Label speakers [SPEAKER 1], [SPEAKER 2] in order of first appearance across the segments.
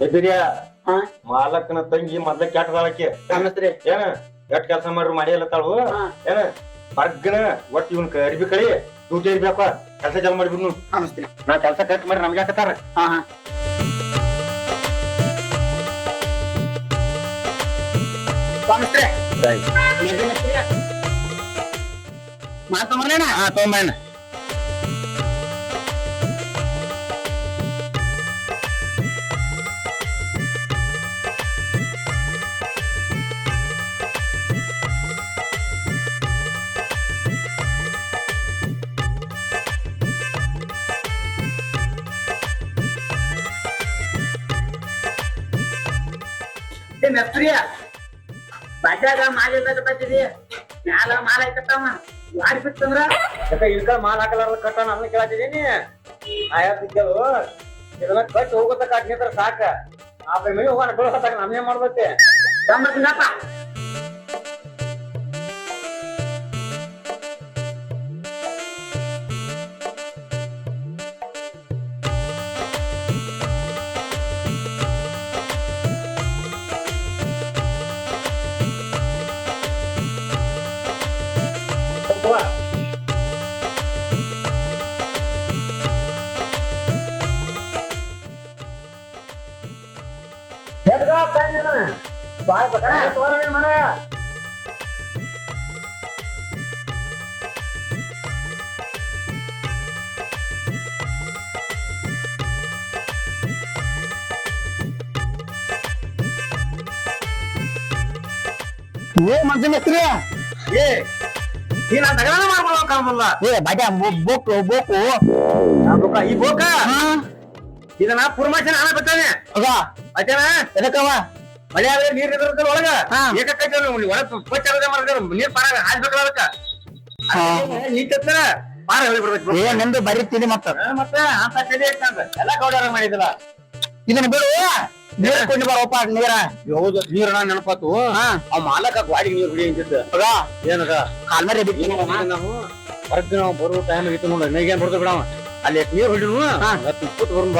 [SPEAKER 1] ಎದುರಿಯ?
[SPEAKER 2] ಹಾ?
[SPEAKER 1] ಮಾಲಕನ ತಂಗಿ ಮೊದ್ಲ ಕೆಟ್ಟದಾಳಕ್ಕೆ
[SPEAKER 2] ನಮಸ್ತೆ
[SPEAKER 1] ಏನ? ಎಷ್ಟ್ ಕೆಲಸ ಮಾಡ್ರು ಮಾಡಿ ತಾಳು?
[SPEAKER 2] ಹಾ.
[SPEAKER 1] ಏನ? ಬರ್ಗನ ಒಟ್ಟು ಇವನ್ ಅರ್ಬಿ ಕಳಿ ಡ್ಯೂಟಿ ಇರ್ಬೇಕ. ಕೆಲಸ ಚಾಲು ಮಾಡಿಬಿಡ್ನು
[SPEAKER 2] ನಮಸ್ತೆ
[SPEAKER 1] ನಾ ಕೆಲಸ ಕಟ್ ಮಾಡಿ ನಮ್ಗೆ ಹಾಕತ್ತಾರ
[SPEAKER 2] ಹಾ ಹಾ. ಮಾತಂಬರ್ಲೇನ
[SPEAKER 1] ಹಾ ತೊಗೊಂಬಣ್ಣ
[SPEAKER 2] ಮೆಸ್ತ್ರಿಯ ಬಡ್ಡ್ಯಾಗ ಮಾಲ್ ಇದ್ದಾಗತ್ತಿದಿ ಮ್ಯಾಲ ಮಾಲ್ ಐತತ್ತವ ಗಾಡಿ ಬಿತ್ತಂದ್ರ?
[SPEAKER 1] ಯಾಕ ಮಾಲ್ ಹಾಕಲಾರ್ದ ಕಟ್ಟ ನನ್ನ ಕೇಳತ್ತಿದೀನಿ ಆಯಾತ ಕೇಳೋ ಇದನ್ನ ಕಟ್ಟಿ ಹೋಗೋತ ಕಟ್ಟಿದ್ರ ಸಾಕ. ಆ ಮೇಲೆ ಹೋಗೋಣ ಬೀಳತ್ತಾಗ ನಮ್ಗೆ ಮಾಡ್ಬೇಕೆ
[SPEAKER 2] ಗಮ್ಮತ್ತಿನಪ್ಪ
[SPEAKER 3] ಏ ಮಂಜು ಮಿಸ್ತ್ರಿ
[SPEAKER 1] ಏ ನೀನ್ ಆ ತಗದಾನ ಮಾಡ್ಕೊಳ್ಳೋ ಕಾಮಲ್ಲ
[SPEAKER 3] ಏ ಬಡ್ಯ ಬೋಕು ಬೋಕು
[SPEAKER 1] ಈ ಬೋಕ
[SPEAKER 3] ಹಾ
[SPEAKER 1] ಇದನ್ನ ಪುರ್ಮಾಚನ ಹಣ ಬರ್ತಾನೆ
[SPEAKER 3] ಅದ
[SPEAKER 1] ಅದೇನ
[SPEAKER 3] ಎದಕ್ಕವ
[SPEAKER 1] ಮಳೆ ಆದ್ರೆ ನೀರ್ ಇದ್ರ ಒಳಗ?
[SPEAKER 3] ಹಾ.
[SPEAKER 1] ಏಕಕ್ಕೈತೆ ಒಳಗ ಸ್ವಚ್ಛ ಮಾಡಿದ್ರೆ ನೀರ್ ಪಾರ ಹಾಸ್ಬೇಕಲ್ಲ ಅದಕ್ಕ?
[SPEAKER 3] ಹಾ.
[SPEAKER 1] ನೀಟತ್ರ ಪಾರ ಹೇಳಿ ಬಿಡ್ಬೇಕು
[SPEAKER 3] ಏ ನಿಂದು ಬರೀತೀನಿ ಮತ್ತ.
[SPEAKER 1] ಮತ್ತ ಅಂತ ಕಲಿ ಐತಂತ ಎಲ್ಲ ಗೌಡರ ಮಾಡಿದಿಲ್ಲ.
[SPEAKER 3] ಇದನ್ನ ಬಿಡು. ನೀರು ಕೊಂಡು ಬರೋಪ ನೀರ.
[SPEAKER 1] ಹೌದು ನೀರಣ ನೆನಪಾತು.
[SPEAKER 3] ಹಾ.
[SPEAKER 1] ಅವ್ ಮಾಲಕ ಗಾಡಿಗೆ ನೀರ್ ಹುಡಿ ಅಂತಿದ್ದ.
[SPEAKER 3] ಅದ
[SPEAKER 1] ಏನದ
[SPEAKER 3] ಕಾಲ್ ಮೇಲೆ ಬಿಟ್ಟು
[SPEAKER 1] ನಾವು. ಹೊರಗ್ ನಾವು ಬರೋ ಟೈಮ್ ಆಗಿತ್ತು ನೋಡ ನೈಗೇನ್ ಬರ್ತೀವಿ ಬಿಡವ? ಅಲ್ಲಿ ನೀರ್ ಹೊಡಿನು
[SPEAKER 3] ಹಾ.
[SPEAKER 1] ಕೂತ್ ಬರೋಣ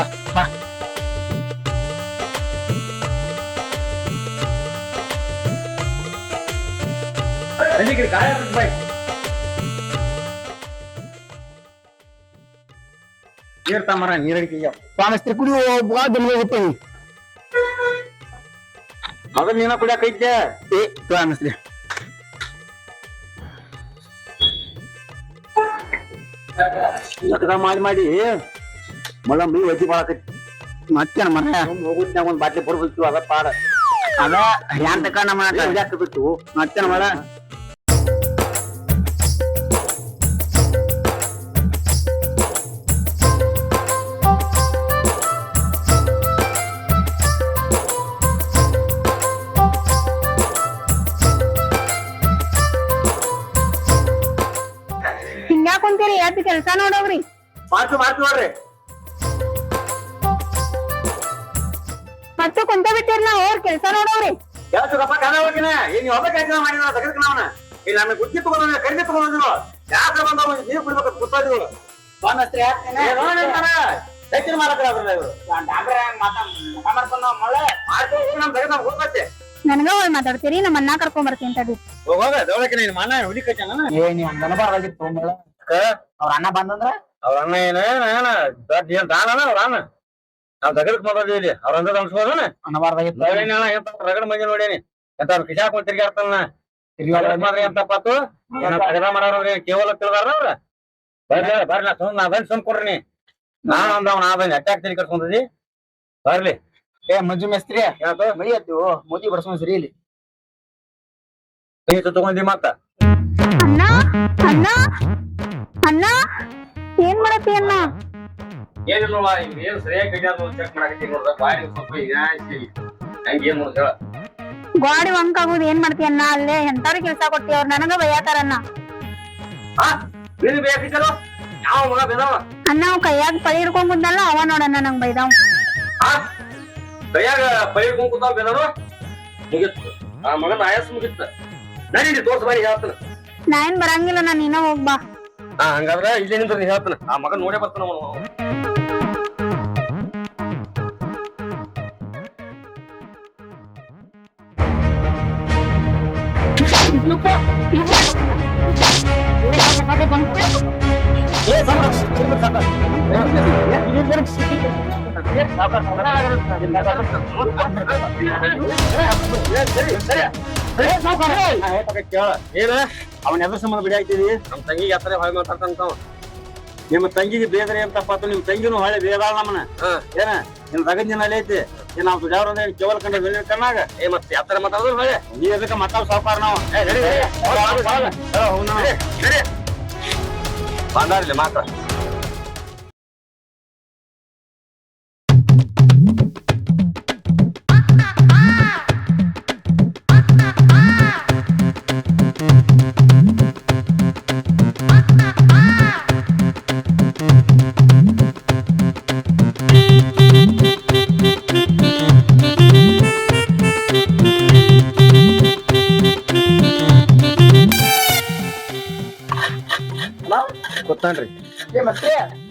[SPEAKER 1] ಅಲ್ಲಿಗೆ ಗಾಯ ಬಾಯ್ ನೀರ್ ತಾಮರ ನೀರ್ ಸ್ವಾಮಿ
[SPEAKER 3] ಸ್ವಾಮಿಸ್ತ್ರಿ ಕುಡಿ ದಿನ ಹೋಗ್ತೀನಿ
[SPEAKER 1] ಮೊದಲು ನೀನ ಕುಡಿಯಾಕೈತೆ
[SPEAKER 3] ಏ ಸ್ವಾಮಿಸ್ತ್ರಿ
[SPEAKER 1] ಲಗ್ನ ಮಾಡಿ ಮಾಡಿ. ಮಳಂಬಿ ವಜ್ಜಿ ಮಾಡಾಕೈತಿ
[SPEAKER 3] ಮತ್ತೇನ ಮರ?
[SPEAKER 1] ಹೋಗುದ್ನಾಗ ಒಂದ್ ಬಾಟ್ಲಿ ಬರ್ಬೇಕು ಅದ ಪಾಡ.
[SPEAKER 3] ಅದ ಕಣ್ಣ ಮಾಡಕ
[SPEAKER 1] ಯಾಕೆ ಬಿಟ್ಟು
[SPEAKER 3] ಮತ್ತೇನ ಮರ
[SPEAKER 1] ನೋಡ್ರಿ
[SPEAKER 4] ಮತ್ತೆ ಕುಂತ ಬಿಟ್ಟಿರ್ ನಾ ಅವ್ರ ಕೆಲ್ಸ
[SPEAKER 1] ನೋಡವ್ರಿ ಕೆಲಸ ಕಾಲ ಹೋಗಿನ ಏನ್ ಒಬ್ಬ ಕೆಲಸ ಮಾಡಿ ನಾವು ತೆಗೆದ್ಕ ನಾವನ ಇಲ್ಲ ನನ್ನ ಗುಡ್ಡಿ ತಗೊಂಡ ಕಡಿಮೆ ತಗೊಂಡಿದ್ರು ಯಾಕ ಬಂದವ ನೀರು ಕುಡಿಬೇಕು ಕುತ್ತಾದಿಗಳು
[SPEAKER 2] ಸ್ವಾಮಿಸ್ತ್ರಿ
[SPEAKER 1] ಹೆಚ್ಚಿನ ಮಾಲಕರಾದ್ರಲ್ಲ ಇವರು
[SPEAKER 2] ಮಳೆ
[SPEAKER 1] ಮಾಡ್ತು ನಮ್ ತೆಗೆದ ನಮ್ಗೆ
[SPEAKER 4] ನನಗ ಹೋಗಿ ಮಾತಾಡ್ತೀರಿ ನಮ್ಮ ಅಣ್ಣ ಕರ್ಕೊಂಡ್ ಬರ್ತೀನಿ ತಡಿ
[SPEAKER 1] ಹೋಗ ದೊಳಕ್ಕೆ ನೀನ್ ಮನ ಹುಡಿ ಕಟ್ಟಾನ
[SPEAKER 3] ಏ ನೀ ಅವ್ರ ಅಣ್ಣ ಬಂದಂದ್ರ
[SPEAKER 1] ಅವ್ರ ಅಣ್ಣ ಏನ ಏನ ದೊಡ್ಡ ಏನ್ ದಾನನ ಅವ್ರ ಅಣ್ಣ? ನಾವ್ ತೆಗೆದಕ್ ಮಾಡೋದು ಇಲ್ಲಿ ಅವ್ರ ಅಂದ್ರ ಅನ್ಸ್ಬೋದನ?
[SPEAKER 3] ಅನ್ನಬಾರ್ದಾಗಿತ್ತು
[SPEAKER 1] ರಗಡ ಎಂತ ರಗಡ ಮಂದಿ ನೋಡೇನಿ. ಎಂತ ಕಿಶಾಕೊಂಡ್ ತಿರ್ಗಾಡ್ತಾನ ಮಾತ್ರ ಎಂತ ಏನ ತಗದ ಮಾಡೋರ್ರಿ ಕೇವಲ ತಿಳಿದಾರ ಅವ್ರ? ಬರ್ಲಿ ಬರ್ಲಿ ಸುಮ್ ನಾ ಬಂದ್ ಸುಮ್ ಕೊಡ್ರಿ ನೀ. ನಾನ್ ಅಂದವ್ ನಾ ಬಂದ್ ಅಟ್ಯಾಕ್ ತಿಳಿ ಕಟ್ಕೊಂಡದಿ ಬರ್ಲಿ.
[SPEAKER 3] ಏ ಮಂಜು ಮೇಸ್ತ್ರಿ
[SPEAKER 1] ಮಳಿ
[SPEAKER 3] ಮೈ ಎತ್ತು ಮೋದಿ ಬರ್ಸೋನ್ ಸರಿ ಇಲ್ಲಿ.
[SPEAKER 1] ತಗೊಂಡಿ ಮತ್ತ.
[SPEAKER 4] ಅಣ್ಣ ಅಣ್ಣ ಅಣ್ಣ. ಏನ್ ಮಾಡತ್ತಿ ಅಣ್ಣ?
[SPEAKER 1] ಏನಿಲ್ವಾ ಈಗ ಏನ್ ಸರಿಯಾಗಿ ಕೈಯಾಗ ಚೆಕ್ ಮಾಡಕತ್ತೀನಿ ನೋಡ್ದ ಬಾಡಿ ಸ್ವಲ್ಪ ಈಗ ಹಂಗ ಏನ್ ನೋಡ್ದ
[SPEAKER 4] ಗಾಡಿ ವಂಕ್ ಆಗೋದು ಏನ್ ಮಾಡ್ತಿ ಅಣ್ಣ? ಅಲ್ಲೇ ಎಂತಾರು ಕೆಲ್ಸ ಕೊಟ್ಟಿ ಅವ್ರ ನನಗ ಬೈಯಾತಾರಣ್ಣ
[SPEAKER 1] ನೀನು ಬೇಕಿತ್ತಲ್ಲ? ಯಾವ ಮಗ ಬೇದವ?
[SPEAKER 4] ಅಣ್ಣ ಅವ್ ಕೈಯಾಗ ಪಳಿ ಹಿಡ್ಕೊಂಡ್ ಬಂದಲ್ಲ ಅವ ನೋಡಣ್ಣ ನಂಗ್ ಬೈದಾವ್.
[SPEAKER 1] ಹಾ ಪಳಿ ಹಿಡ್ಕೊಂಡ್ ಕೂತಾವ ಬೇದವರು? ಮುಗಿತ್ತು ಆ ಮಗನ ಆಯಸ್ ಮುಗಿತ್ತ ನಡೀರಿ ತೋರ್ಸ ಬಾರಿ ಹೇಳ್ತಾನ.
[SPEAKER 4] ನಾ ಏನ್ ಬರಂಗಿಲ್ಲ ನಾ ನೀನ ಹೋಗ್ಬಾ
[SPEAKER 1] ಹಾ ಹಂಗಾದ್ರ ಇಲ್ಲೇ ನಿಂದ್ರ ನೀ ಹೇಳ್ತಾನ ಆ ಮಗ ನೋಡೇ ಬರ್ತಾನ ಅವನು ಏನ ಅವನ ಎದ್ರ ಸಂಬಂಧ ಬಿಡಿ ಆಗ್ತಿದಿ? ನಮ್ಮ ತಂಗಿಗೆ ಹತ್ರ ಹೊಳೆ ಮಾತಾಡ್ತಂತ ನಿಮ್ಮ ತಂಗಿಗೆ ಬೇದ್ರೆ ಅಂತ ತಪ್ಪಾತು ನಿಮ್ ತಂಗಿನೂ ಹೊಳೆ ಬೇದಾಳ ನಮ್ಮನ ಏನ? ನಿಮ್ ತಗಂಜಿನ ಅಲ್ಲಿ ಐತಿ. ಏನ್ ನಾವು ಸುಜಾವ್ರ ಅಂದ್ರೆ ಕೇವಲ ಕಂಡ ಬೆಳ್ಳಿ ಕಣ್ಣಾಗ? ಏ ಮತ್ತೆ ಯಾತ್ರ ಮಾತಾಡೋದು ಹೊಳೆ ನೀ ಎದಕ್ಕೆ ಮಾತಾಡ್ ಸಾವುಕಾರ ನಾವು? ಬಂದಾರ್ಲಿ ಮಾತಾ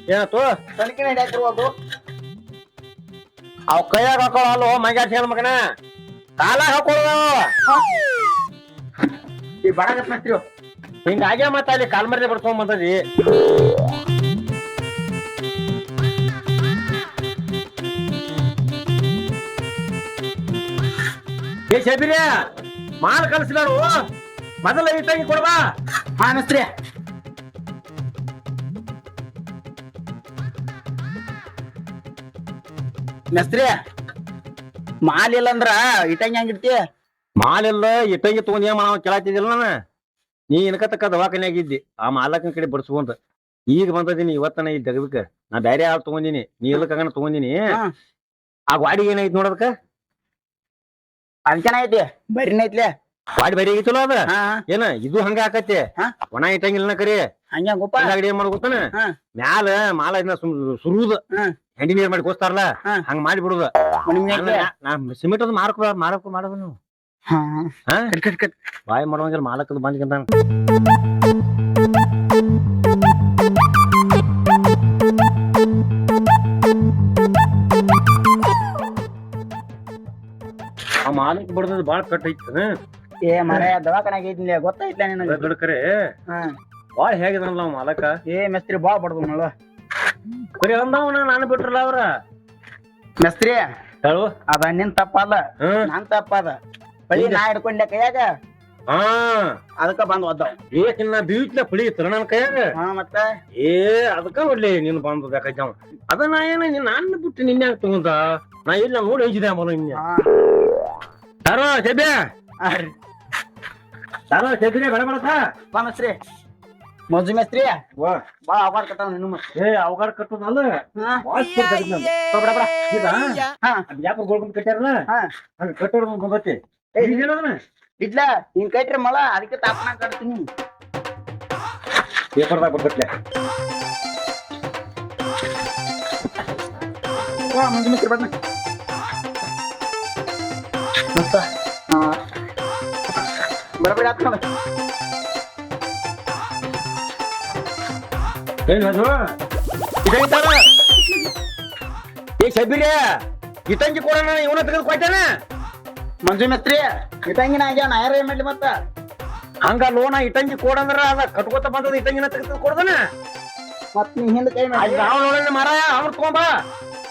[SPEAKER 2] ಮತ್ತೆ
[SPEAKER 1] ಏನಾತು
[SPEAKER 2] ತನಿಖೆ ನಡೆಯಾಕಿರುವುದು
[SPEAKER 1] ಅವ್ ಕೈಯಾಗ ಹಾಕೊಳ್ಳೋ ಮಂಗ್ಯಾಡ್ ಸೇರ್ ಮಗನ? ಕಾಲಾಗ ಹಾಕೊಳ್ಳೋ
[SPEAKER 2] ಈ ಬಡಗತ್ ಮೆಸ್ತ್ರಿ
[SPEAKER 1] ಹಿಂಗಾಗೆ ಮತ್ತೆ ಅಲ್ಲಿ ಕಾಲ್ಮರ್ಲಿ ಬಡ್ಸ್ಕೊಂಡ್ ಬಂದದಿ ಏ ಶಬಿರ ಮಾಲ್ ಕಳ್ಸಿದಾರು ಮೊದಲ ಇಟ್ಟಂಗಿ ಕೊಡ್ಬಾ.
[SPEAKER 2] ಹಾ ಮೆಸ್ತ್ರಿ ಮಾಲ್ ಇಲ್ಲ ಅಂದ್ರ ಇಟ್ಟಂಗಿ ಹಂಗಿಡ್ತಿ
[SPEAKER 1] ಮಾಲಿಲ್ಲ ಇಟ್ಟಂಗಿ ತಗೊಂಡ್ ಏನ್ ಮಾಡ ಕೇಳಾತಿದ್ದಿಲ್ಲ ನಾನು. ನೀ ಇನ್ಕತಕ್ಕ ದವಾಖಾನ್ಯಾಗ ಇದ್ದಿ ಆ ಮಾಲಕನ ಕಡೆ ಬಡ್ಸ್ಕೊಂತ ಈಗ ಬಂದದೀನಿ ಇವತ್ತನ ಇಲ್ಲಿ ತೆಗದಕ್ಕ ನಾ ಬ್ಯಾರೆ ಹಾಲು ತಗೊಂದಿನಿ ನೀ ಇಲ್ಲಕಗನ ತಗೊಂದಿನಿ
[SPEAKER 2] ಹಾ.
[SPEAKER 1] ಆ ಗಾಡಿ ಏನಾಯ್ತು ನೋಡದಕ್ಕ
[SPEAKER 2] ಅಂಚನ ಐತಿ ಬರೀನ ಐತ್ಲೆ.
[SPEAKER 1] ಗಾಡಿ ಬರಿ ಆಗಿತ್ತಲ್ಲ ಅದ?
[SPEAKER 2] ಹಾ.
[SPEAKER 1] ಏನ ಇದು ಹಂಗ ಆಕತಿ
[SPEAKER 2] ಹಾ?
[SPEAKER 1] ಒಣ ಇಟ್ಟಂಗಿಲ್ಲ ಕರಿ.
[SPEAKER 2] ಹಂಗ ಗೊಪ್ಪ?
[SPEAKER 1] ಏನ್ ಮಾಡ್
[SPEAKER 2] ಹಾ.
[SPEAKER 1] ಮ್ಯಾಲ ಮಾಲ ಇದನ್ನ ಸುರುದ. ಹೆಂಡಿ ನೀರ್ ಮಾಡಿ ಕೋಸ್ತಾರಲ್ಲ
[SPEAKER 2] ಹಾ.
[SPEAKER 1] ಹಂಗ ಮಾಡಿ ಬಿಡುದ? ಸಿಮೆಂಟ್ ಅದು ಮಾರಕ್ ಮಾರಕ್ ಮಾಡೋದು ನೀವು.
[SPEAKER 2] ಹಾ. Cut cut cut.
[SPEAKER 1] ಬಾಯ್ ಮಾಡುವಂಗಿಲ್ಲ ಮಾಲಕದ ಬಂದ್ಕಂತ ಆ ಮಾಲಕ್ ಬಡ್ದದ್ ಬಾಳ ಕಟ್ ಐತಿ
[SPEAKER 2] ಏ ಮರ ದವಾಖಾನಾಗ ಐತಿನ್ಲೆ ಗೊತ್ತೈತ್ಲೆ ನಿನಗ? ಹಾ.
[SPEAKER 1] ಬಾಳ ಹೇಗಿದನಲ್ಲ ಅವ ಮಾಲಕ?
[SPEAKER 2] ಏ ಮೆಸ್ತ್ರಿ ಬಾ ಬಡ್ದು ನೋಡು.
[SPEAKER 1] ಬರೀ ಅಂದವನ ನಾನು ಬಿಟ್ರಲ್ಲ ಅವ್ರ.
[SPEAKER 2] ಮೆಸ್ತ್ರಿ
[SPEAKER 1] ಹೇಳು.
[SPEAKER 2] ಅದ ನಿನ್ ತಪ್ಪಲ್ಲ
[SPEAKER 1] ಹ್ಮ್
[SPEAKER 2] ನನ್ ತಪ್ಪದ. ಬಳಿ ನಾ ಹಿಡ್ಕೊಂಡೆ ಕೈಯಾಗ?
[SPEAKER 1] ಹಾ.
[SPEAKER 2] ಅದಕ್ಕ ಬಂದ್ ಒದ್ದಾವ್.
[SPEAKER 1] ಏಕಿನ್ನ ಬೀಚ್ನ ಪುಳಿ ಇತ್ತು ನನ್ನ ಕೈಯಾಗ.
[SPEAKER 2] ಹಾ ಮತ್ತ?
[SPEAKER 1] ಏ ಅದಕ್ಕ ಒಳ್ಳೆ ನೀನು ಬಂದು ಬೇಕಾಯ್ತವ ಅದ ನಾ ಏನ ನೀನ್ ನನ್ನ ಬಿಟ್ಟು ನಿನ್ನೆ ತಗೊಂಡ? ನಾ ಇಲ್ಲ ನೋಡಿ ಹಂಚಿದೆ ಮಲ ನಿನ್ನೆ.
[SPEAKER 2] ಹಾ.
[SPEAKER 1] ತಾರೋ ಸೆಬ್ಯ.
[SPEAKER 2] ಹಾ ರೀ.
[SPEAKER 1] ತಾರೋ ಸೆಬ್ರೆ ಬೇಡ ಬೇಡ
[SPEAKER 2] ಬಾ ಮೆಸ್ತ್ರಿ. ಮಂಜು ಮೇಸ್ತ್ರಿ
[SPEAKER 1] ವಾ
[SPEAKER 2] ಬಾ ಅವಾರ್ ಕಟ್ಟಾವ ನಿನ್ನ
[SPEAKER 1] ಏ ಅವಗಾರ ಕಟ್ಟೋದಲ್ಲ
[SPEAKER 2] ಹಾ
[SPEAKER 1] ವಾಸ್ ಕೊಡ್ತಾರೆ ನಮ್ಗೆ.
[SPEAKER 2] ಬಾ, ಬಡ, ಬಡ.
[SPEAKER 1] ಇದಾ?
[SPEAKER 2] ಹಾ
[SPEAKER 1] ಅದ್ ಯಾಕೆ ಗೋಲ್ಕೊಂಡ್ ಕಟ್ಟಾರಲ್ಲ
[SPEAKER 2] ಹಾ
[SPEAKER 1] ಹಂಗ ಕಟ್ಟೋರ್ ಏನದನ
[SPEAKER 2] ಇಡ್ಲ ಹಿಂಗ್ ಕಟ್ರಿ ಮಳ ಅದಕ್ಕೆ ತಾಪನ ಕಟ್ತೀನಿ
[SPEAKER 1] ಪೇಪರ್ದಾಗ ಬರ್ಬೇಕ್ಲೆ
[SPEAKER 2] ವಾ ಮಂಜು ಮೇಸ್ತ್ರಿ ಬಣ್ಣ ಮತ್ತ ಬರಬೇಡ ಆತ್ ನೋಡ
[SPEAKER 1] ಏನ್ ಅದು ಇದೈತಾರ ಏ ಸಬಿರೆ ಇಟ್ಟಂಗಿ ಕೊಡೋಣ ಇವನ ತೆಗೆದು ಕೊಯ್ತಾನ
[SPEAKER 2] ಮಂಜು ಮೆಸ್ತ್ರಿ ಇಟ್ಟಂಗಿನ ಆಗ್ಯಾವ ನಾ ಯಾರ ಏನ್ ಮಾಡ್ಲಿ ಮತ್ತ
[SPEAKER 1] ಹಂಗ ಲೋನ ಇಟ್ಟಂಗಿ ಕೊಡಂದ್ರ ಅದ ಕಟ್ಕೋತ ಬಂದದ ಇಟ್ಟಂಗಿನ ತೆಗೆದು ಕೊಡ್ದನ
[SPEAKER 2] ಮತ್ ನೀ ಹಿಂದ್ ಕೈ ಮಾಡಿ
[SPEAKER 1] ನಾವ್ ನೋಡೋಣ ಮರ ಅವ್ರ ತಗೊಂಬ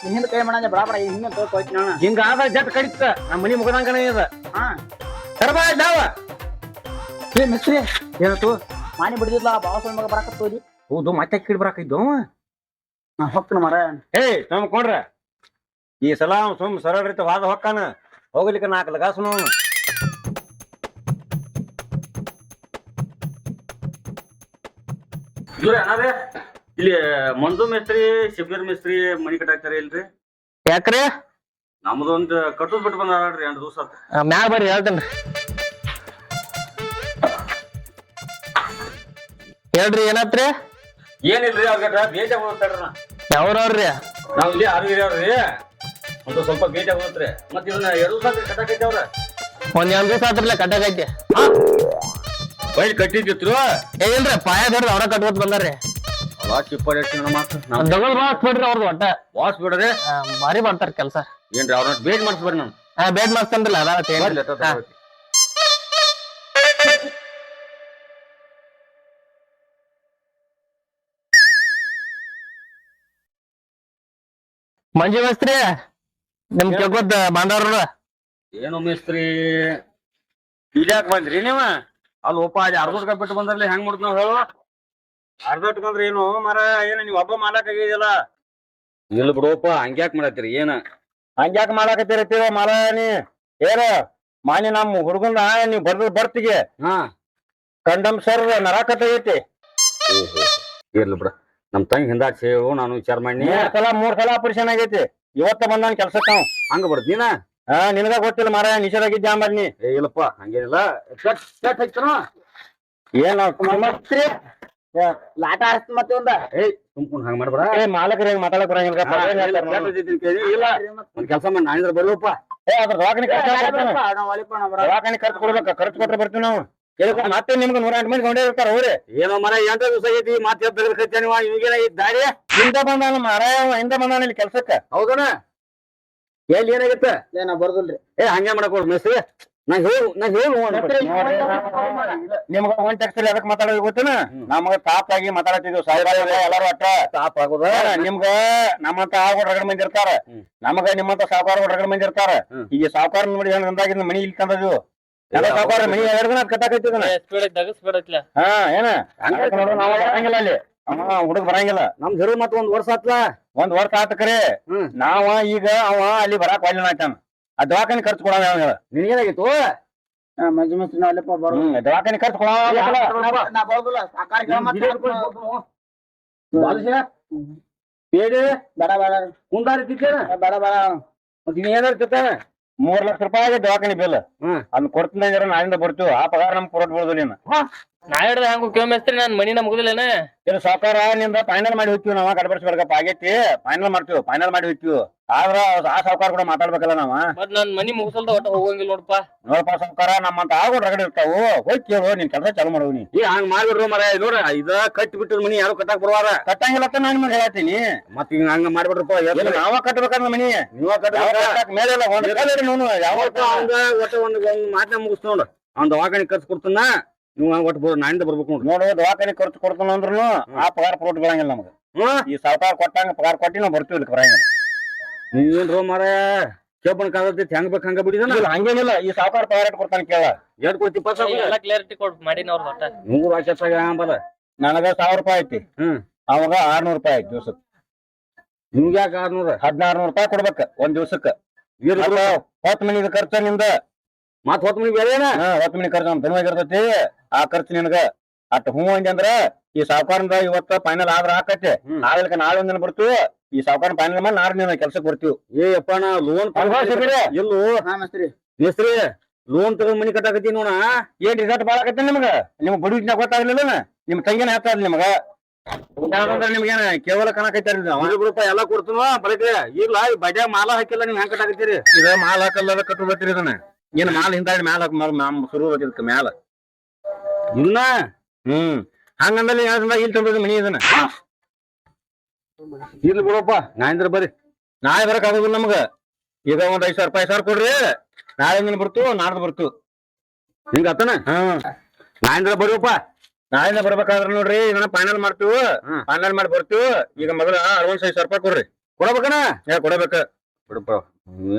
[SPEAKER 2] ನೀ ಹಿಂದ್ ಕೈ ಮಾಡಂದ್ರೆ ಬಡ ಬಡ ಹಿಂಗ ತೋಕೋಯ್ತಿ ನೋಡ
[SPEAKER 1] ಹಿಂಗ ಆದ ಜಟ್ ಕಡಿತ. ನಮ್ಮ ಮನಿ ಮುಗದಂಗನ ಇದ.
[SPEAKER 2] ಹಾ.
[SPEAKER 1] ತರಬಾ ಇದ್ದಾವ
[SPEAKER 2] ಏ ಮಿತ್ರಿ
[SPEAKER 1] ಏನತ್ತು?
[SPEAKER 2] ಮಾನಿ ಬಿಡಿದಿಲ್ಲ ಬಾವ ಮಗ ಬರಾಕತ್ತೋದಿ
[SPEAKER 1] ಹೌದು ಮತ್ತೆ ಕಿಡ್ ಬರಾಕಿದ್ದು
[SPEAKER 2] ನಾ ಹೊಕ್ಕನ ಮರ
[SPEAKER 1] ಏ ನಮ್ ಕೊಂಡ್ರ. ಈ ಸಲ ಅವ್ನ್ ಸುಮ್ ಸರಳ ರೀತಿ ವಾದ ಹೊಕ್ಕಾನ. ಹೋಗ್ಲಿಕ್ಕೆ ನಾಲ್ಕು ಲಗಾಸು ನಾವು?
[SPEAKER 5] ಇಲ್ಲಿ ಮಂಜು ಮೇಸ್ತ್ರಿ ಶಿಬ್ಗರ್ ಮೇಸ್ತ್ರಿ ಮನಿ ಕಟ್ಟಾಕ್ತಾರೆ ಇಲ್ರಿ?
[SPEAKER 1] ಯಾಕ್ರಿ?
[SPEAKER 5] ನಮ್ದೊಂದ್ ಕಟ್ಟದ್ ಬಿಟ್ಟು ಬಂದಾಳ್ರಿ ಎಂಟು ದಿವಸ
[SPEAKER 1] ಮ್ಯಾಗ ಬರ್ರಿ ಹೇಳ್ತೇನೆ ಹೇಳ್ರಿ ಏನತ್ರಿ?
[SPEAKER 5] ಏನಿಲ್ರಿ ಅವ್ರ ಭೇಟಿ ಆಗೋತಾಡ್ರ
[SPEAKER 1] ಯಾವ್ರವ್ರಿ
[SPEAKER 5] ನಾವ್ ಇಲ್ಲಿ ಆರೋಗ್ಯವ್ರಿ ಒಂದು ಸ್ವಲ್ಪ ಭೇಟಿ ಆಗೋತ್ರಿ ಮತ್ ಇದನ್ನ ಎರಡು ದಿವಸ ಕಟ್ಟಾಕೈತವ್ರ
[SPEAKER 1] ಒಂದ್ ಎರಡು ದಿವಸ ಆತ್ರಲ್ಲ ಕಟ್ಟಾಕೈತಿ
[SPEAKER 5] ಬೈಲ್
[SPEAKER 1] ಕಟ್ಟಿದ್ರು ಏನ್ರಿ ಪಾಯ ದೊಡ್ಡ ಅವ್ರ ಕಟ್ಕೊತ್ ಬಂದಾರ್ರಿ.
[SPEAKER 5] ಮಾತು.
[SPEAKER 1] ದಗಲ್ ಬಿಡ್ರಿ ಅವ್ರದ್ದು ಒಟ್ಟ.
[SPEAKER 5] ವಾಸ್ ಬಿಡ್ರಿ
[SPEAKER 1] ಮಾರಿ ಮಾಡ್ತಾರ ಕೆಲ್ಸ.
[SPEAKER 5] ಏನ್ರಿ ಅವ್ರನ್ನ ಭೇಟಿ ಮಾಡಿಸ್ಬರ್ರಿ ನಾನು.
[SPEAKER 1] ಹಾ ಬೇಡ್ ಮಾಡ್ತೇನ್ರಲ್ಲ ಅದ
[SPEAKER 3] ಮಂಜು ಮೇಸ್ತ್ರಿ ನಿಮ್ ಕೆಗೊದ್ದ ಬಂದವ್ರ
[SPEAKER 5] ಏನು ಮೇಸ್ತ್ರಿ?
[SPEAKER 1] ಇಲ್ಯಾಕ್ ಬಂದ್ರಿ ನೀವ?
[SPEAKER 5] ಅಲ್ಲಿ ಒಪ್ಪ ಅಲ್ಲಿ ಅರ್ಧ ಬಿಟ್ಟು ಬಂದ್ರಲ್ಲಿ ಹೆಂಗ್ ಮಾಡ್ತೀವಿ ನಾವ್ ಹೇಳು.
[SPEAKER 1] ಅರ್ಧ ಇಟ್ಕೊಂಡ್ರಿ ಏನು ಮರ ಏನು ನೀವ್ ಒಬ್ಬ ಮಾಡಕ್ ಆಗಿದೆಯಲ್ಲ
[SPEAKER 5] ಇಲ್ಲ ಬಿಡೋಪ್ಪ ಹಂಗ್ಯಾಕ್ ಮಾಡತ್ತೀರಿ ಏನ?
[SPEAKER 1] ಹಂಗ್ಯಾಕ್ ಮಾಡಾಕತ್ತೀರತ್ತೀವ ಮರ ನೀ? ಏನ ಮಾನಿ ನಮ್ಮ ಹುಡುಗಂದ ನೀವ್ ಬರ್ದ ಬರ್ತಿಗೆ.
[SPEAKER 5] ಹಾ.
[SPEAKER 1] ಕಂಡಮ್ ಸರ್ ನರಾಕತ್ತೈತಿ
[SPEAKER 5] ಇರ್ಲಿ ಬಿಡ. ನಮ್ ತಂಗಿ ಹಿಂದಾಗ ಸೇವು ನಾನು ವಿಚಾರ ಮಾಡಿ.
[SPEAKER 1] ಮೂರ್ ಸಲ ಮೂರ್ ಸಲ ಆಪರೇಷನ್ ಆಗೈತಿ. ಇವತ್ತ ಬಂದಾನ ಕೆಲ್ಸಕ್ಕ ಅವ.
[SPEAKER 5] ಹಂಗ ಬರ್ತೀನ
[SPEAKER 1] ಹಾ ನಿನಗ ಗೊತ್ತಿಲ್ಲ ಮಾರ ನಿಷೇಧಾಗಿದ್ದೆ ಅಂಬದ್ ನೀ.
[SPEAKER 5] ಏ ಇಲ್ಲಪ್ಪ ಹಂಗೇನಿಲ್ಲ. ಕಟ್ ಕಟ್ ಹಚ್ಚನ.
[SPEAKER 1] ಏನ್
[SPEAKER 2] ಲಾಟ ಆಡ್ತ ಮತ್ತೆ ಒಂದ.
[SPEAKER 5] ಏ ಸುಮ್ಕೊಂಡ್ ಹಂಗ ಮಾಡ್ಬೇಡ.
[SPEAKER 1] ಏ ಮಾಲಕರ ಹೆಂಗ್ ಮಾತಾಡಕ್ ಬರಂಗಿಲ್ಲ
[SPEAKER 5] ಇಲ್ಲ, ಒಂದ್ ಕೆಲಸ ಮಾಡಿ ನಾನಿದ್ರ ಬರ್ಲಪ್ಪ.
[SPEAKER 1] ಏ ಅದ್ರ ಹಾಕ್ತಾನ. ದವಾಖಾನೆ ಖರ್ಚು ಕೊಡ್ಬೇಕ ಖರ್ಚು ಕೊಟ್ರೆ ಬರ್ತೀವಿ ನಾವು. ಕೇಳ್ಕೊ ಮತ್ತೆ ನಿಮ್ಗೆ ನೂರ ಎಂಟು ಮಂದಿ ಗೊಂಡೇ ಇರ್ತಾರ ಅವ್ರೆ
[SPEAKER 5] ಏನೋ ಮರ ಎಂತ ದಿವಸ ಆಗೈತಿ ಮಾತ್ ತೆಗೆದು ಕಚ್ಚ ನೀವು ಇವಾಗೇನ ಐತಿ ದಾರಿ.
[SPEAKER 1] ಹಿಂದ ಬಂದಾನ ಮಾರ ಹಿಂದ ಬಂದಾನ ಇಲ್ಲಿ ಕೆಲ್ಸಕ್ಕ.
[SPEAKER 5] ಹೌದನ? ಎಲ್ಲಿ ಏನಾಗಿತ್ತ
[SPEAKER 2] ಏನ ಬರ್ದಲ್ರಿ.
[SPEAKER 5] ಏ ಹಂಗೆ ಮಾಡಕ್ ಮೆಸ್ರಿ ನಾ ಹೇಳು ನಾ ಹೇಳು
[SPEAKER 1] ನಿಮ್ಗ ಒಂದ್ ಟೆಕ್ಸ್ ಅದಕ್ಕೆ ಮಾತಾಡೋದು ಗೊತ್ತೇನ? ನಮಗ ತಾಪ್ ಆಗಿ ಮಾತಾಡತಿದ್ವಿ ಸಾಯಿಬಾಬ ಎಲ್ಲಾರು ಅಟ್ಟ
[SPEAKER 5] ತಾಪ ಆಗುದ?
[SPEAKER 1] ನಿಮ್ಗ ನಮ್ಮಂತ ಆಗೋಡ್ ರಗಡ್ ಮಂದಿ ಇರ್ತಾರ. ನಮಗ ನಿಮ್ಮಂತ ಸಾವುಕಾರ ರಗಡ ಮಂದಿ ಇರ್ತಾರ. ಈಗ ಸಾವುಕಾರ ನೋಡಿ ಅಂದಾಗಿಂದ ಮನಿ ಇಲ್ಲಿ ತಂದದು ಎಲ್ಲ ಸಾವುಕಾರ ಮನಿ ಎರಡು ದಿನ ಕಟ್ಟಾಕತ್ತಿದನ
[SPEAKER 3] ಸ್ಪೀಡ್ ಐತಿ ಸ್ಪೀಡ್ ಐತ್ಲ.
[SPEAKER 1] ಹಾ ಏನ?
[SPEAKER 5] ಹಂಗ
[SPEAKER 1] ನೋಡು ನಾವ್ ಬರಂಗಿಲ್ಲ ಅಲ್ಲಿ? ಅವ ಹುಡುಗ ಬರಂಗಿಲ್ಲ.
[SPEAKER 5] ನಮ್ ಜರು ಮತ್ತ ಒಂದ್ ವರ್ಷ ಆತ್ಲ?
[SPEAKER 1] ಒಂದ್ ವರ್ಷ ಆತ ಕರೆ.
[SPEAKER 5] ಹ್ಮ್.
[SPEAKER 1] ನಾವ ಈಗ ಅವ ಅಲ್ಲಿ ಬರಾಕ್ ಒಳ್ಳೆ ನಾಟ್ಯಾನ ಆ ದವಾಖಾನೆ ಖರ್ಚು ಕೊಡೋಣ ಹೇಳ
[SPEAKER 5] ನಿನಗೇನಾಗಿತ್ತು
[SPEAKER 2] ಮಂಜು ಮೇಸ್ತ್ರಿ ನಾವಲ್ಲಪ್ಪ ಬರೋದು.
[SPEAKER 1] ಹ್ಮ್ ದವಾಖಾನೆ ಖರ್ಚು ಕೊಡೋಣ
[SPEAKER 2] ಮತ್ತೆ ಬೇಡ ಬೇಡ.
[SPEAKER 5] ಕುಂದಾರಿ
[SPEAKER 2] ಬೇಡ ಬೇಡ.
[SPEAKER 5] ಮತ್ ನೀ ಏನಾರ
[SPEAKER 1] ಮೂರ್ ಲಕ್ಷ ರೂಪಾಯಿ ದವಾಖಾನಿ ಬಿಲ್.
[SPEAKER 5] ಹ್ಮ್.
[SPEAKER 1] ಅದನ್ನ ಕೊಡ್ತೀನಿ ಅಂದ್ರೆ ನಾಳಿಂದ ಬರ್ತೀವಿ. ಆ ಪಗಾರ ನಮ್ಗೆ ಕೊರಟ್ ನೀನ್.
[SPEAKER 3] ನಾ ಹಿಡ್ದ ಹೆಂಗ್ ನಾನ್ ಮೇಸ್ತ್ರಿ ನಾನ್ ಮನಿನ ಮುಗುದಿಲ್ಲೇನ?
[SPEAKER 1] ಇದು ಸಾಕಾರ ನಿಂದ ಫೈನಲ್ ಮಾಡಿ ಹೋಗ್ತೀವಿ ನಾವ ಕಡಬರ್ಸ್ಬೇಕಪ್ಪ ಆಗೈತಿ. ಫೈನಲ್ ಮಾಡ್ತೀವಿ ಫೈನಲ್ ಮಾಡಿ ಹೋಗ್ತೀವಿ. ಆದ್ರ ಆ ಸಾವುಕಾರ ಕೂಡ ಮಾತಾಡ್ಬೇಕಲ್ಲ ನಾವ?
[SPEAKER 3] ಮತ್ ನಾನ್ ಮನಿ ಮುಗಿಸಲ್ದ ಒಟ್ಟ ಹೋಗಂಗಿಲ್ಲ ನೋಡಪ್ಪ.
[SPEAKER 1] ನೋಡಪ್ಪ ಸಾವುಕಾರ ನಮ್ಮಂತ ಆಗೋಡ್ ರಗಡಿ ಇರ್ತಾವು. ಹೋಗಿ ಕೇಳು ನಿನ್ ಕೆಲಸ ಚಾಲು ಮಾಡುವ ನೀ.
[SPEAKER 5] ಏ ಹಂಗ್ ಮಾಡ್ಬಿಡ್ರು ಮರ ನೋಡ ಇದ ಕಟ್ಟಿ ಬಿಟ್ಟಿದ್ ಮನಿ ಯಾರು ಕಟ್ಟಾಕ್ ಬರುವಾರ
[SPEAKER 1] ಕಟ್ಟಂಗಿಲ್ಲ ಅಂತ ನಾನು ನಿಮ್ಗೆ ಹೇಳ್ತೀನಿ
[SPEAKER 5] ಮತ್ ಹಿಂಗ ಹಂಗ ಮಾಡ್ಬಿಡ್ರಪ್ಪ
[SPEAKER 1] ನಾವ ಕಟ್ಟಬೇಕಂದ್ರ ಮನಿ.
[SPEAKER 5] ನೀವ
[SPEAKER 1] ಯಾವ ಕಟ್ಟಕ್ ಮೇಲೆ ಯಾವ
[SPEAKER 5] ಒಟ್ಟ ಒಂದ್ ಒಂದ್ ಮಾತನ್ನ ಮುಗಿಸ್ ನೋಡ. ಅವ್ನ್ ದವಾಖಾನಿ ಖರ್ಚು ಕೊಡ್ತಾನ ನೀವು ಹಂಗ ಒಟ್ಟು ನಾನಿಂದ ಬರ್ಬೇಕು ನೋಡ್ರಿ.
[SPEAKER 1] ನೋಡು ದವಾಖಾನೆ ಖರ್ಚು ಕೊಡ್ತಾನ ಅಂದ್ರೂ ಆ ಪಗಾರ ಪ್ರೋಟ್ ಬರಂಗಿಲ್ಲ ನಮ್ಗೆ.
[SPEAKER 5] ಹ್ಮ್.
[SPEAKER 1] ಈ ಸರ್ಕಾರ ಕೊಟ್ಟಂಗ ಪಗಾರ ಕೊಟ್ಟಿ ನಾವು ಬರ್ತೀವಿ ಇಲ್ಲಿ ಬರಂಗಿಲ್ಲ.
[SPEAKER 5] ನೀವೇನ್ರೋ ಮರ ಕೇಬನ್ ಕಾಲದ ಹೆಂಗ್ ಬೇಕು ಹಂಗ ಬಿಡಿದನ?
[SPEAKER 1] ಇಲ್ಲ ಹಂಗೇನಿಲ್ಲ. ಈ ಸಾವುಕಾರ ಪಗಾರ ಕೊಡ್ತಾನೆ ಕೇಳ.
[SPEAKER 5] ಎಡ್ ಕೊಡ್ತಿ ಪಸ
[SPEAKER 3] ಎಲ್ಲಾ ಕ್ಲಿಯರಿಟಿ ಕೊಡ್ ಮಾಡಿನ ಅವ್ರ ಒಟ್ಟ.
[SPEAKER 5] ನೂರು ವರ್ಷ ಬರ
[SPEAKER 1] ನನಗ ಸಾವಿರ ರೂಪಾಯಿ ಐತಿ.
[SPEAKER 5] ಹ್ಮ್.
[SPEAKER 1] ಅವಾಗ ಆರ್ನೂರು ರೂಪಾಯಿ ಐತಿ ದಿವಸಕ್ಕೆ
[SPEAKER 5] ನಿಮ್ಗೆ ಯಾಕೆ ಆರ್ನೂರ?
[SPEAKER 1] ಹದಿನಾರ್ನೂರ್ ರೂಪಾಯಿ ಕೊಡ್ಬೇಕು ಒಂದ್ ದಿವಸಕ್ಕೆ ಹೊತ್ತು ಮನಿದ ಖರ್ಚ ನಿಂದ
[SPEAKER 5] ಮತ್ ಹೊತ್ ಮನಿ ಬೇರೆ
[SPEAKER 1] ಹೊತ್ ಮನಿ ಖರ್ಚು ನಮ್ ದನವಾಗಿರ್ತೈತಿ ಆ ಖರ್ಚು ನಿನಗ. ಅಟ್ ಹೂ ಅಂದಿ ಅಂದ್ರ ಈ ಸಾವುಕಾರಂದ ಇವತ್ತ ಫೈನಲ್ ಆದ್ರ
[SPEAKER 5] ಹಾಕತ್ತೆ.
[SPEAKER 1] ನಾಳೆ ನಾಳೆ ಒಂದಿನ ಬರ್ತೀವಿ ಈ ಸಾವುಕಾರ ಫೈನಲ್ ಮಾಡಿ ನಾಳೆ ನಿನ್ನ ಕೆಲ್ಸಕ್ಕೆ ಬರ್ತೀವಿ
[SPEAKER 5] ಏ ಅಪ್ಪ ನಾ ಲೋನ್? ಎಲ್ಲೋ
[SPEAKER 2] ಹಾ ಮೇಸ್ತ್ರಿ.
[SPEAKER 5] ಮೇಸ್ತ್ರಿ ಲೋನ್ ತಗೊಂಡ್ ಮನಿ ಕಟ್ಟಾಕತ್ತಿ ನೋಡ.
[SPEAKER 1] ಏನ್ ರಿಸಲ್ಟ್ ಬಾಳ ಆಗತ್ತೆ ನಿಮ್ಗ? ನಿಮ್ ಬಡುವಿನ ಗೊತ್ತಾಗ್ಲಿಲ್ಲ ನಿಮ್ ತಂಗಿನ ಹೇಳ್ತಾರ ನಿಮ್ಗ. ನಿಮ್ಗೇನ ಕೇವಲ ಕಣಕೈತಾರ
[SPEAKER 5] ಬಿಡಪ್ಪ ಎಲ್ಲಾ ಕೊಡ್ತೀನೋ ಬರಕ್ಕೆ ಇಲ್ಲ ಈ ಬಡ್ಯಾಗ ಮಾಲ ಹಾಕಿಲ್ಲ ನೀವ್ ಹೆಂಗ್ ಕಟ್ಟಾಕತ್ತೀರಿ?
[SPEAKER 1] ಇದ ಮಾಲ್ ಹಾಕಲ್ಲ ಕಟ್ಟು ಬರ್ತೀರಿ ಇದನ್ನ. ಏನ್ ಮಾಲ್ ಹಿಂದಾಡಿ ಮ್ಯಾಲ ಮ್ಯಾಲ ಶುರು ಇದಕ್ಕ ಮ್ಯಾಲ.
[SPEAKER 5] ಇನ್ನ?
[SPEAKER 1] ಹ್ಮ್. ಹಂಗಂದಲ್ಲಿ ಇಲ್ಲಿ ತಂದದ ಮನಿ ಇದನ್ನ.
[SPEAKER 5] ಇಲ್ಲಿ ಬಿಡಪ್ಪ ನಾಯಿಂದ್ರ ಬರ್ರಿ
[SPEAKER 1] ನಾಳೆ ಬರಕ್ ಆಗುದಿಲ್ಲ ನಮ್ಗ. ಈಗ ಒಂದ್ ಐದ್ ಸಾವಿರ ರೂಪಾಯಿ ಸಾವಿರ ಕೊಡ್ರಿ. ನಾಳೆ ದಿನ ಬರ್ತು ನಾಡ್ದು ಬರ್ತು.
[SPEAKER 5] ಹಿಂಗ ಆತನ?
[SPEAKER 1] ಹ್ಮ್
[SPEAKER 5] ನಾಯಿಂದ್ರ ಬರ್ರಿಪ್ಪ
[SPEAKER 1] ನಾಳೆ ಬರ್ಬೇಕಾದ್ರ ನೋಡ್ರಿ ಇದನ್ನ ಫೈನಲ್ ಮಾಡ್ತೀವಿ. ಫೈನಲ್ ಮಾಡಿ ಬರ್ತೀವಿ. ಈಗ ಮೊದಲ ಅಡ್ವಾನ್ಸ್ ಐದ್ ಸಾವಿರ ರೂಪಾಯಿ ಕೊಡ್ರಿ.
[SPEAKER 5] ಕೊಡಬೇಕನ?
[SPEAKER 1] ಕೊಡಬೇಕ.
[SPEAKER 5] ಬಿಡಪ್ಪ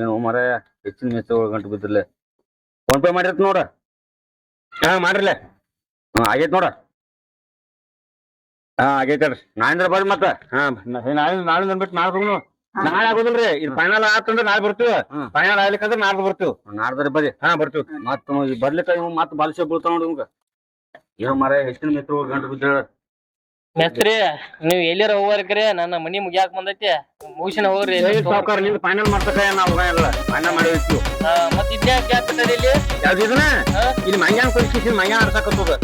[SPEAKER 5] ಏನು ಮರ ಹೆಚ್ಚಿನ ಮೆಚ್ಚ ಗಂಟು ಬಿದ್ದಿರ್ಲೆ. ಫೋನ್ ಪೇ ಮಾಡಿರತ್ ನೋಡ.
[SPEAKER 1] ಹಾ ಮಾಡ್ರಲ್ಲ
[SPEAKER 5] ಹ್ಮ್ ಆಗೈತ್ ನೋಡ.
[SPEAKER 1] ಹಾ ಆಗೈತಲ್ರಿ
[SPEAKER 5] ನಾಯಿಂದ್ರ ಬರ್ರಿ ಮತ್ತ.
[SPEAKER 1] ಹಾ ನಾಳೆ ನಾಳೆ ಬಂದ್ಬಿಟ್ಟು ನಾಳೆ ಹೋಗ್ನು ನಾಳೆ ಆಗುದಿಲ್ರಿ ಇದು ಫೈನಲ್ ಆತಂದ್ರೆ ನಾಳೆ ಬರ್ತೀವಿ. ಫೈನಲ್ ಆಗ್ಲಿಕ್ಕಂದ್ರ ನಾಳೆ ಬರ್ತೀವಿ.
[SPEAKER 5] ನಾಡ್ದ್ರ ಬರ್ರಿ
[SPEAKER 1] ಹಾ ಬರ್ತೀವಿ.
[SPEAKER 5] ಮತ್ತ ಬರ್ಲಿಕ್ಕ ಇವ್ ಮತ್ತ ಬಾಲಿಶ ಬೀಳ್ತಾವ ನೋಡಿ ಇವಂಗ ಇವ್ ಮರ ಹೆಚ್ಚಿನ ಮಿತ್ರ ಗಂಟು ಬಿದ್ದಾಳ.
[SPEAKER 3] ಮೇಸ್ತ್ರಿ ನೀವ್ ಎಲ್ಲಿರ ಹೋಗ್ರಿ ನನ್ನ ಮನಿ ಮುಗ್ಯಾಕ್ ಬಂದೈತಿ. ಮುಗಿಸಿನ ಹೋಗ್ರಿ.
[SPEAKER 1] ಫೈನಲ್ ಮಾಡ್ತಕ್ಕ ನಾವು ಎಲ್ಲ? ಫೈನಲ್ ಮಾಡಿ
[SPEAKER 3] ಮತ್
[SPEAKER 1] ಇಲ್ಲಿ? ಮಂಗ್ಯಾನ್ ಕೊಡಿಸಿ ಮಂಗ್ಯಾನ್ ಆಡ್ಸಕತ್ತದ